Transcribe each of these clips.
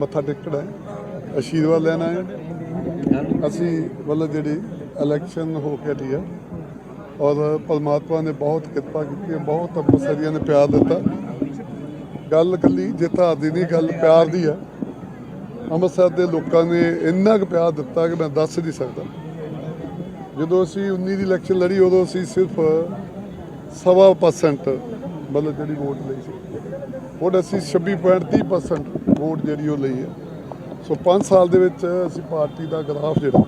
ਮੱਥਾ ਟੇਕਣਾ ਹੈ ਆਸ਼ੀਰਵਾਦ ਲੈਣਾ ਹੈ। ਅਸੀਂ ਮਤਲਬ ਜਿਹੜੀ ਇਲੈਕਸ਼ਨ ਹੋ ਕੇ ਹਟੀ ਹੈ, ਔਰ ਪਰਮਾਤਮਾ ਨੇ ਬਹੁਤ ਕਿਰਪਾ ਕੀਤੀ ਹੈ, ਬਹੁਤ ਅੰਮ੍ਰਿਤਸਰੀਆਂ ਨੇ ਪਿਆਰ ਦਿੱਤਾ। ਗੱਲ ਕੱਲੀ ਜਿੱਤ ਹਾਰ ਦੀ ਨਹੀਂ, ਗੱਲ ਪਿਆਰ ਦੀ ਹੈ। ਅੰਮ੍ਰਿਤਸਰ ਦੇ ਲੋਕਾਂ ਨੇ ਇੰਨਾ ਕੁ ਪਿਆਰ ਦਿੱਤਾ ਕਿ ਮੈਂ ਦੱਸ ਨਹੀਂ ਸਕਦਾ। ਜਦੋਂ ਅਸੀਂ 19 ਦੀ ਇਲੈਕਸ਼ਨ ਲੜੀ, ਉਦੋਂ ਅਸੀਂ ਸਿਰਫ ਸਵਾ ਪਰਸੈਂਟ ਮਤਲਬ ਜਿਹੜੀ ਵੋਟ ਲਈ ਸੀ। ਹੁਣ ਅਸੀਂ 26.30% ਵੋਟ ਜਿਹੜੀ ਉਹ ਲਈ ਹੈ। ਸੋ 5 ਸਾਲ ਦੇ ਵਿੱਚ ਅਸੀਂ ਪਾਰਟੀ ਦਾ ਗ੍ਰਾਫ ਜਿਹੜਾ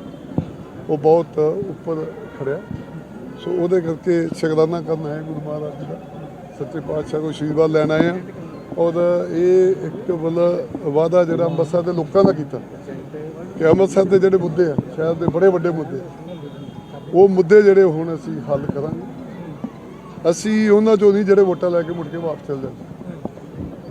ਉਹ ਬਹੁਤ ਉੱਪਰ ਖੜਿਆ। ਸੋ ਉਹਦੇ ਕਰਕੇ ਸ਼ਗਰਾਨਾ ਕਰਨਾ ਹੈ ਗੁਰੂ ਮਹਾਰਾਜ ਜੀ ਦਾ। ਸੱਚੇ ਪਾਤਸ਼ਾਹ ਕੋਲ ਆਸ਼ੀਰਵਾਦ ਲੈਣ ਆਏ ਆ ਔਰ ਇਹ ਇੱਕ ਮਤਲਬ ਵਾਅਦਾ ਜਿਹੜਾ ਅੰਮ੍ਰਿਤਸਰ ਦੇ ਲੋਕਾਂ ਦਾ ਕੀਤਾ। ਕਿ ਅੰਮ੍ਰਿਤਸਰ ਦੇ ਜਿਹੜੇ ਮੁੱਦੇ ਆ ਸ਼ਹਿਰ ਦੇ ਬੜੇ ਵੱਡੇ ਮੁੱਦੇ ਆ, ਉਹ ਮੁੱਦੇ ਜਿਹੜੇ ਹੁਣ ਅਸੀਂ ਹੱਲ ਕਰਾਂਗੇ। ਅਸੀਂ ਉਹਨਾਂ ਚੋਂ ਨਹੀਂ ਜਿਹੜੇ ਵੋਟਾਂ ਲੈ ਕੇ ਮੁੜ ਕੇ ਵਾਪਸ ਚਲ ਜਾਂਦੇ।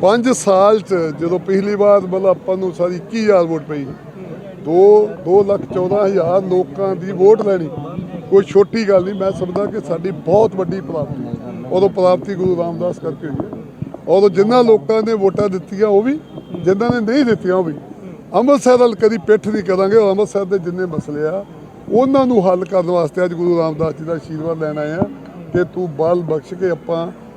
5 ਸਾਲ ਚ ਜਦੋਂ ਪਿਛਲੀ ਵਾਰ ਮਤਲਬ ਆਪਾਂ ਨੂੰ ਸਾਰੀ 21000 ਵੋਟ ਪਈ 2 2 ਲੱਖ 14 ਹਜ਼ਾਰ ਲੋਕਾਂ ਦੀ ਵੋਟ ਲੈਣੀ, ਕੋਈ ਛੋਟੀ ਗੱਲ ਨਹੀਂ, ਮੈਂ ਸਮਝਦਾ ਕਿ ਸਾਡੀ ਬਹੁਤ ਵੱਡੀ ਪ੍ਰਾਪਤੀ ਉਦੋਂ ਪ੍ਰਾਪਤੀ ਗੁਰੂ ਰਾਮਦਾਸ ਕਰਕੇ ਹੋਈ ਹੈ। ਉਦੋਂ ਜਿਨ੍ਹਾਂ ਲੋਕਾਂ ਨੇ ਵੋਟਾਂ ਦਿੱਤੀਆਂ, ਉਹ ਵੀ ਜਿਨ੍ਹਾਂ ਨੇ ਨਹੀਂ ਦਿੱਤੀਆਂ, ਉਹ ਵੀ। ਅੰਮ੍ਰਿਤਸਰ ਵੱਲ ਕਦੀ ਪਿੱਠ ਨਹੀਂ ਕਰਾਂਗੇ ਔਰ ਅੰਮ੍ਰਿਤਸਰ ਦੇ ਜਿੰਨੇ ਮਸਲੇ ਆ, ਉਹਨਾਂ ਨੂੰ ਹੱਲ ਕਰਨ ਵਾਸਤੇ ਅੱਜ ਗੁਰੂ ਰਾਮਦਾਸ ਜੀ ਦਾ ਆਸ਼ੀਰਵਾਦ ਲੈਣ ਆਏ ਆ ਕਿ ਤੂੰ ਬਲ ਬਖਸ਼ ਕੇ ਆਪਾਂ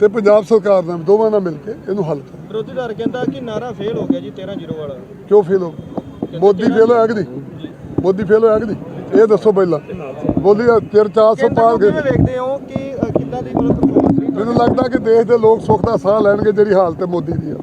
ਤੇ ਪੰਜਾਬ ਸਰਕਾਰ ਵੀ, ਦੋਵਾਂ ਨਾਲ ਮਿਲ ਕੇ ਇਹਨੂੰ ਹੱਲ ਕਰ ਵਿਰੋਧੀ ਧਿਰ ਕਹਿੰਦਾ ਕਿ ਨਾਰਾ ਫੇਲ ਹੋ ਗਿਆ ਜੀ 13 ਜ਼ੀਰੋ ਵਾਲਾ। ਕਿਉਂ ਫੇਲ ਹੋ ਗਿਆ? ਮੋਦੀ ਫੇਲ ਹੋਇਆ ਕਿ ਨਹੀਂ? ਮੋਦੀ ਫੇਲ ਹੋਇਆ ਕਿ ਨਹੀਂ? ਇਹ ਦੱਸੋ ਪਹਿਲਾਂ। ਮੋਦੀ ਦਾ ਚਿਰ 400 ਪਾਰ ਗਏ। ਕਿਵੇਂ ਵੇਖਦੇ ਹੋ ਕਿ ਅ, ਕਿੱਦਾਂ ਦੀ ਮਤਲਬ performance ਰਹੀ ਮੈਨੂੰ ਲੱਗਦਾ ਕਿ ਦੇਸ਼ ਦੇ ਲੋਕ ਸੁੱਖ ਦਾ ਸਾਹ ਲੈਣਗੇ ਜਿਹੜੀ ਹਾਲਤ ਹੈ ਮੋਦੀ ਦੀ ਆ।